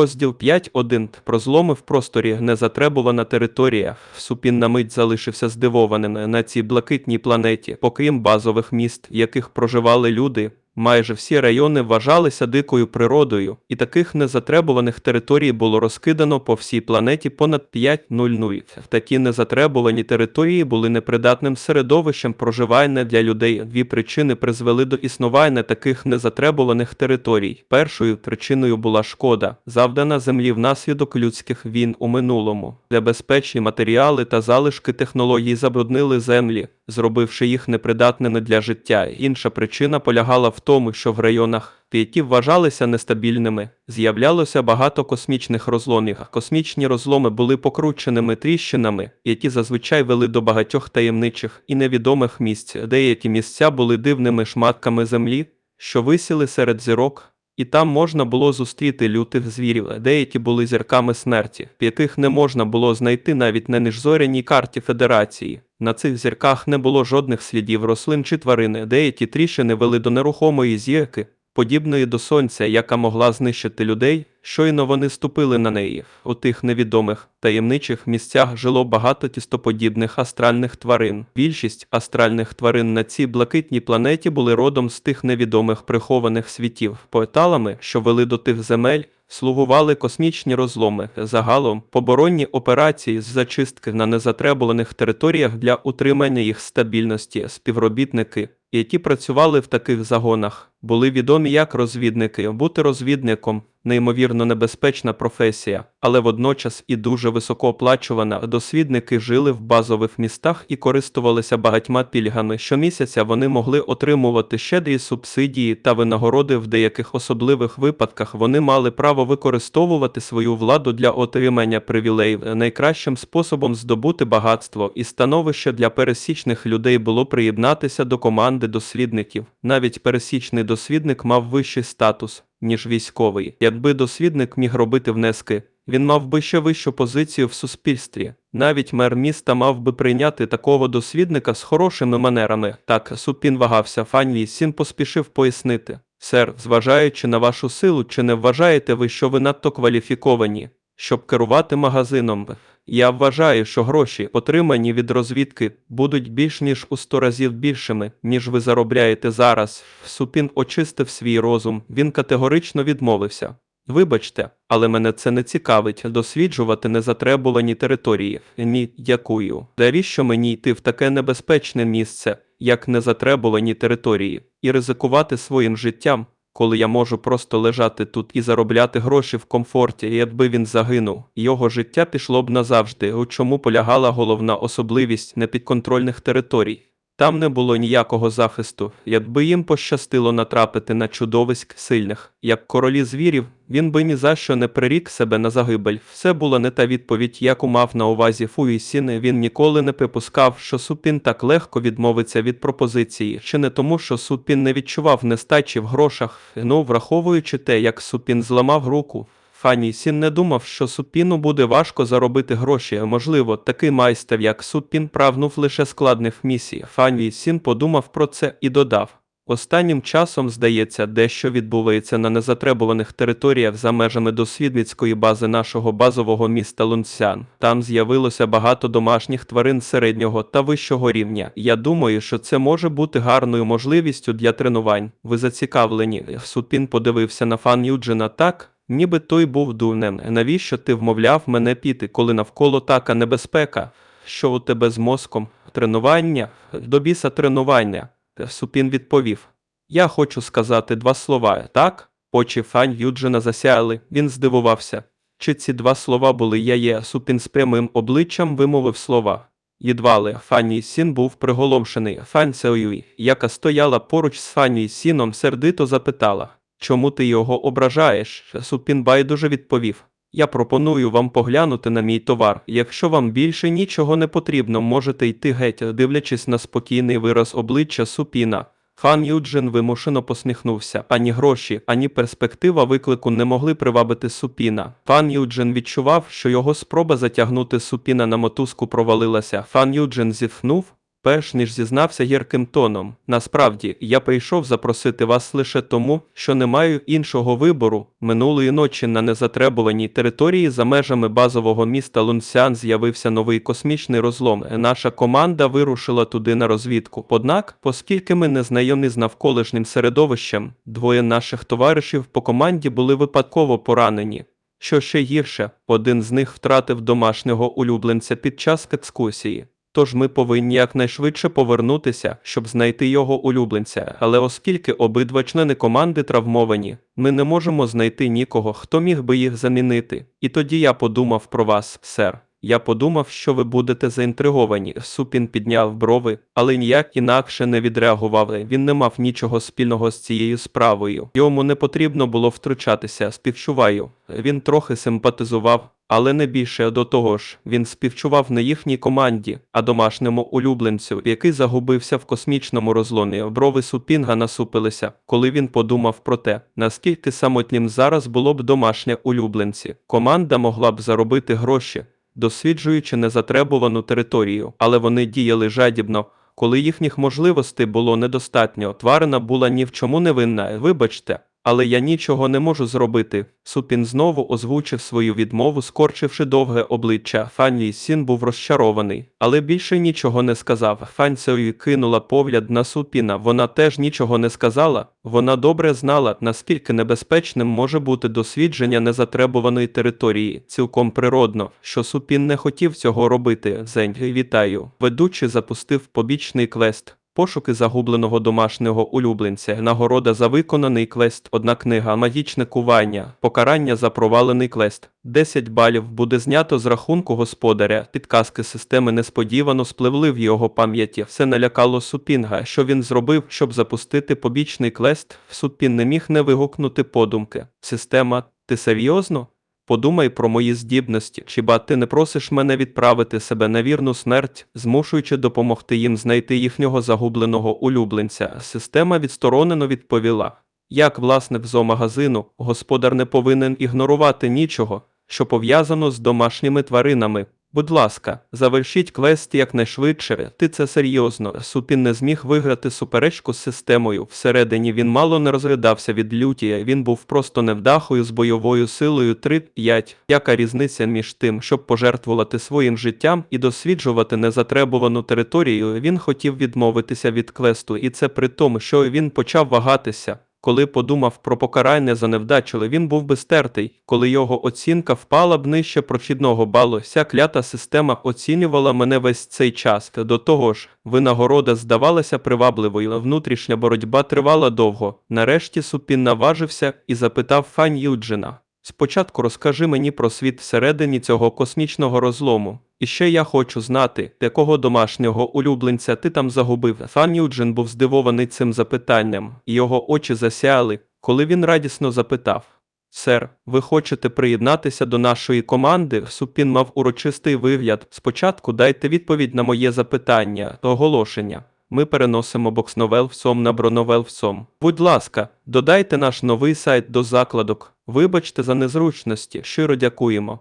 Розділ 5.1. Про зломи в просторі незатребувана територія. Супін на мить залишився здивованим на цій блакитній планеті, окрім базових міст, в яких проживали люди. Майже всі райони вважалися дикою природою, і таких незатребуваних територій було розкидано по всій планеті понад 5.00. Такі незатребувані території були непридатним середовищем проживання для людей. Дві причини призвели до існування таких незатребуваних територій. Першою причиною була шкода, завдана землі внаслідок людських війн у минулому. Небезпечні матеріали та залишки технологій забруднили землі, зробивши їх непридатними для життя. Інша причина полягала в тому, що в районах, які вважалися нестабільними, з'являлося багато космічних розломів. Космічні розломи були покрученими тріщинами, які зазвичай вели до багатьох таємничих і невідомих місць. Деякі місця були дивними шматками землі, що висіли серед зірок. І там можна було зустріти лютих звірів, деякі були зірками смерті, яких не можна було знайти навіть на нежзоряній карті Федерації. На цих зірках не було жодних слідів рослин чи тварини, деякі тріщини вели до нерухомої зірки, подібної до сонця, яка могла знищити людей, щойно вони ступили на неї. У тих невідомих таємничих місцях жило багато тістоподібних астральних тварин. Більшість астральних тварин на цій блакитній планеті були родом з тих невідомих прихованих світів. Порталами, що вели до тих земель, слугували космічні розломи. Загалом поборонні операції з зачистки на незатребуваних територіях для утримання їх стабільності, співробітники, які працювали в таких загонах, були відомі як розвідники. Бути розвідником неймовірно небезпечна професія, але водночас і дуже високооплачувана. Дослідники жили в базових містах і користувалися багатьма пільгами. Щомісяця вони могли отримувати щедрі субсидії та винагороди в деяких особливих випадках. Вони мали право використовувати свою владу для отримання привілеїв. Найкращим способом здобути багатство і становище для пересічних людей було приєднатися до команди дослідників. Навіть пересічний дослідник мав вищий статус ніж військовий. Якби дослідник міг робити внески, він мав би ще вищу позицію в суспільстві. Навіть мер міста мав би прийняти такого дослідника з хорошими манерами. Так Супін вагався. Фанлі Сін поспішив пояснити. Сер, зважаючи на вашу силу, чи не вважаєте ви, що ви надто кваліфіковані, щоб керувати магазином? Я вважаю, що гроші, отримані від розвідки, будуть більш ніж у сто разів більшими, ніж ви заробляєте зараз. Супін очистив свій розум. Він категорично відмовився. Вибачте, але мене це не цікавить досліджувати незатребувані території. Ні, дякую. Навіщо мені йти в таке небезпечне місце, як незатребувані території, і ризикувати своїм життям, коли я можу просто лежати тут і заробляти гроші в комфорті, якби він загинув, його життя пішло б назавжди, у чому полягала головна особливість непідконтрольних територій. Там не було ніякого захисту, якби їм пощастило натрапити на чудовиськ сильних, як королі звірів, він би ні за що не прирік себе на загибель. Все була не та відповідь, яку мав на увазі Фуїсін. Він ніколи не припускав, що Супін так легко відмовиться від пропозиції, чи не тому, що Супін не відчував нестачі в грошах, ну враховуючи те, як Супін зламав руку. Фанні Сін не думав, що Супіну буде важко заробити гроші. Можливо, такий майстер, як Супін, прагнув лише складних місій. Фанні Сін подумав про це і додав. Останнім часом, здається, дещо відбувається на незатребуваних територіях за межами дослідницької бази нашого базового міста Лунцян. Там з'явилося багато домашніх тварин середнього та вищого рівня. Я думаю, що це може бути гарною можливістю для тренувань. Ви зацікавлені. Супін подивився на фан Юджина так. Ніби той був дурнем. Навіщо ти вмовляв мене піти, коли навколо така небезпека? Що у тебе з мозком? Тренування? До біса тренування. Супін відповів. Я хочу сказати два слова, так? Очі Фань Юджина засяяли. Він здивувався. Чи ці два слова були я є? Супін з прямим обличчям вимовив слова. Їдвали, Фанні Сін був приголомшений. Фань Сеюй, яка стояла поруч з Фанні Сіном, сердито запитала. Чому ти його ображаєш? Супін байдуже відповів. Я пропоную вам поглянути на мій товар. Якщо вам більше нічого не потрібно, можете йти геть, дивлячись на спокійний вираз обличчя Супіна. Хан Юджин вимушено посміхнувся. Ані гроші, ані перспектива виклику не могли привабити Супіна. Пан Юджин відчував, що його спроба затягнути Супіна на мотузку провалилася. Фан Юджин зітхнув, Перш ніж зізнався гірким тоном, насправді я прийшов запросити вас лише тому, що не маю іншого вибору. Минулої ночі на незатребуваній території за межами базового міста Лунсян з'явився новий космічний розлом. Наша команда вирушила туди на розвідку. Однак, оскільки ми не знайомі з навколишнім середовищем, двоє наших товаришів по команді були випадково поранені. Що ще гірше, один з них втратив домашнього улюбленця під час екскурсії. Тож ми повинні якнайшвидше повернутися, щоб знайти його улюбленця. Але оскільки обидва члени команди травмовані, ми не можемо знайти нікого, хто міг би їх замінити. І тоді я подумав про вас, сер. Я подумав, що ви будете заінтриговані. Супін підняв брови, але ніяк інакше не відреагував. Він не мав нічого спільного з цією справою. Йому не потрібно було втручатися. Співчуваю. Він трохи симпатизував, але не більше до того ж, він співчував не їхній команді, а домашньому улюбленцю, який загубився в космічному розломі. Брови Супінга насупилися, коли він подумав про те, наскільки самотнім зараз було б домашнє улюбленці. Команда могла б заробити гроші, досліджуючи незатребувану територію, але вони діяли жадібно. Коли їхніх можливостей було недостатньо, тварина була ні в чому не винна. Вибачте, але я нічого не можу зробити. Супін знову озвучив свою відмову, скорчивши довге обличчя. Фанні Сін був розчарований, але більше нічого не сказав. Фанцею кинула погляд на Супіна. Вона теж нічого не сказала. Вона добре знала, наскільки небезпечним може бути дослідження незатребуваної території. Цілком природно, що Супін не хотів цього робити. Зень, вітаю. Ведучий запустив побічний квест. Пошуки загубленого домашнього улюбленця, нагорода за виконаний квест, одна книга, магічне кування, покарання за провалений квест. 10 балів буде знято з рахунку господаря. Підказки системи несподівано спливли в його пам'яті. Все налякало Супінга, що він зробив, щоб запустити побічний квест. Супін не міг не вигукнути подумки. Система, ти серйозно? Подумай про мої здібності, хіба ти не просиш мене відправити себе на вірну смерть, змушуючи допомогти їм знайти їхнього загубленого улюбленця. Система відсторонено відповіла. Як власник зоомагазину, господар не повинен ігнорувати нічого, що пов'язано з домашніми тваринами. Будь ласка, завершіть квест якнайшвидше. Ти це серйозно. Супін не зміг виграти суперечку з системою. Всередині він мало не розглядався від люті. Він був просто невдахою з бойовою силою 3-5. Яка різниця між тим, щоб пожертвувати своїм життям і досліджувати незатребувану територію? Він хотів відмовитися від квесту, і це при тому, що він почав вагатися. Коли подумав про покарання за невдачу, він був би стертий, коли його оцінка впала б нижче прохідного балу. Ця клята система оцінювала мене весь цей час. До того ж, винагорода здавалася привабливою. Внутрішня боротьба тривала довго. Нарешті Супін наважився і запитав Фань Юджина. Спочатку розкажи мені про світ всередині цього космічного розлому. І ще я хочу знати, якого домашнього улюбленця ти там загубив. Фан Юджин був здивований цим запитанням, і його очі засяяли, коли він радісно запитав. Сер, ви хочете приєднатися до нашої команди? Супін мав урочистий вигляд. Спочатку дайте відповідь на моє запитання, оголошення. Ми переносимо боксновел в на броновел. Будь ласка, додайте наш новий сайт до закладок. Вибачте за незручності, щиро дякуємо.